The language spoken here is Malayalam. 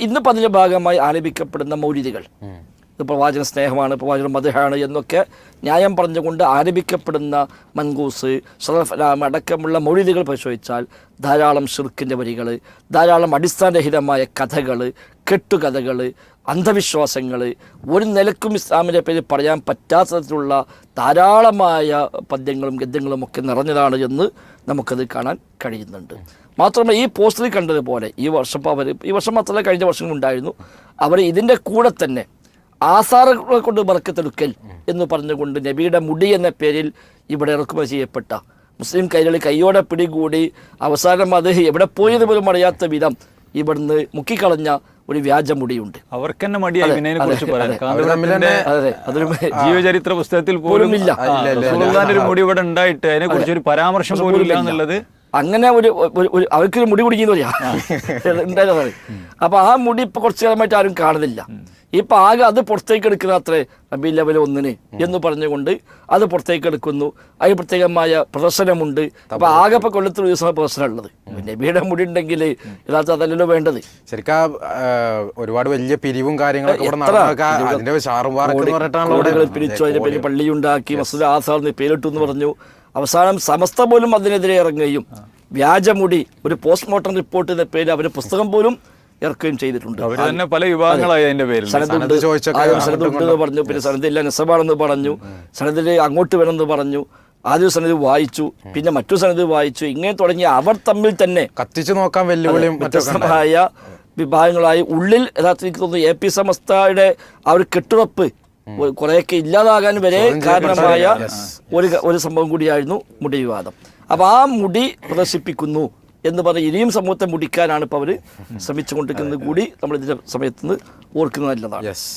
ഇന്നിപ്പോൾ അതിന്റെ ഭാഗമായി ആലപിക്കപ്പെടുന്ന മൗലിദികൾ. ഇത് പ്രവാചക സ്നേഹമാണ് പ്രവാചക മധുഹാണ് എന്നൊക്കെ ന്യായം പറഞ്ഞുകൊണ്ട് ആരംഭിക്കപ്പെടുന്ന മൻകൂസ് ഷറഫലാം അടക്കമുള്ള മൊഴിതികൾ പരിശോധിച്ചാൽ ധാരാളം ഷിർക്കിന്റെ വരികൾ ധാരാളം അടിസ്ഥാനരഹിതമായ കഥകൾ കെട്ടുകഥകൾ അന്ധവിശ്വാസങ്ങൾ ഒരു നിലക്കും ഇസ്ലാമിന്റെ പേര് പറയാൻ പറ്റാത്ത തരത്തിലുള്ള ധാരാളമായ പദ്യങ്ങളും ഗദ്യങ്ങളും ഒക്കെ നിറഞ്ഞതാണ് എന്ന് നമുക്കത് കാണാൻ കഴിയുന്നുണ്ട്. മാത്രമല്ല ഈ പോസ്റ്ററിൽ കണ്ടതുപോലെ ഈ വർഷം അവർ ഈ വർഷം മാത്രമല്ല കഴിഞ്ഞ വർഷങ്ങളുണ്ടായിരുന്നു അവർ ഇതിന്റെ കൂടെ തന്നെ ആസാറുകളെ കൊണ്ട് ബർക്കത്തെടുക്കൽ എന്ന് പറഞ്ഞുകൊണ്ട് നബിയുടെ മുടി എന്ന പേരിൽ ഇവിടെ ഇറക്കുമതി ചെയ്യപ്പെട്ട. മുസ്ലിം കൈകളിൽ കൈയോടെ പിടികൂടി അവസാനം അത് എവിടെ പോയത് പോലും അറിയാത്ത വിധം ഇവിടുന്ന് മുക്കിക്കളഞ്ഞ ഒരു വ്യാജ മുടിയുണ്ട്. അവർക്ക് തന്നെ മടിയായി ജീവചരിത്ര പുസ്തകത്തിൽ പോലും ഇല്ല. ഒരു മുടി ഇവിടെ ഉണ്ടായിട്ട് അതിനെ കുറിച്ച് ഒരു പരാമർശം പോലും ഇല്ല എന്നുള്ളത് അങ്ങനെ ഒരു ഒരു- ഒരു അവർക്കൊരു മുടി കുടിക്കുന്നു പറയാ ഉണ്ടായിരുന്നത് അപ്പൊ ആ മുടി ഇപ്പൊ കുറച്ചു കാലമായിട്ട് ആരും കാണുന്നില്ല. ഇപ്പൊ ആകെ അത് പുറത്തേക്ക് എടുക്കുന്ന അത്രേ റബി ലെവൽ ഒന്നിന് എന്ന് പറഞ്ഞുകൊണ്ട് അത് പുറത്തേക്ക് എടുക്കുന്നു. അതിന് പ്രത്യേകമായ പ്രദർശനമുണ്ട്. അപ്പൊ ആകെ ഇപ്പൊ കൊല്ലത്തിൽ ഒരു ദിവസമാണ് പ്രദർശനം ഉള്ളത് നബിയുടെ മുടി ഉണ്ടെങ്കിൽ യഥാർത്ഥ അതല്ലല്ലോ വേണ്ടത്. ശരിക്കും ഒരുപാട് വലിയ പിരിവും കാര്യങ്ങളൊക്കെ പിരിച്ചു അതിന്റെ പേര് പള്ളിയുണ്ടാക്കി മസൂദ് ആസാർ എന്ന് പേരിട്ടു എന്ന് പറഞ്ഞു. അവസാനം സമസ്ത പോലും അതിനെതിരെ ഇറങ്ങുകയും വ്യാജമുടി ഒരു പോസ്റ്റ്മോർട്ടം റിപ്പോർട്ട് എന്ന പേര് അവർ പുസ്തകം പോലും ഇറക്കുകയും ചെയ്തിട്ടുണ്ട്. തന്നെ പല വിഭാഗങ്ങളായി അതിന്റെ പേരിൽ. സനതുണ്ട് സനതുണ്ട് എന്ന് പറഞ്ഞു. പിന്നെ സനദില്ല നെസബാണെന്ന് പറഞ്ഞു. സനതിൽ അങ്ങോട്ട് വേണമെന്ന് പറഞ്ഞു. ആദ്യം സനത് വായിച്ചു. പിന്നെ മറ്റു സനത് വായിച്ചു. ഇങ്ങനെ തുടങ്ങി അവർ തമ്മിൽ തന്നെ കത്തിച്ചു നോക്കാൻ വെല്ലുവിളിയും. വ്യത്യസ്തമായ വിഭാഗങ്ങളായി ഉള്ളിൽ യഥാർത്ഥത്തിൽ തോന്നുന്നു എ പി സമസ്തയുടെ ആ ഒരു കെട്ടുറപ്പ് കുറെയൊക്കെ കുറേയൊക്കെ ഇല്ലാതാകാൻ വരെ കാരണമായ ഒരു ഒരു സംഭവം കൂടിയായിരുന്നു മുടി വിവാദം. അപ്പോൾ ആ മുടി പ്രദർശിപ്പിക്കുന്നു. എന്ന് പറഞ്ഞ് ഇനിയും സമൂഹത്തെ മുടിക്കാനാണ് ഇപ്പോൾ അവർ ശ്രമിച്ചുകൊണ്ടിരിക്കുന്നത് കൂടി നമ്മൾ ഇതിന്റെ സമയത്ത് നിന്ന് ഓർക്കുന്നത് നല്ലതാണ്. യെസ്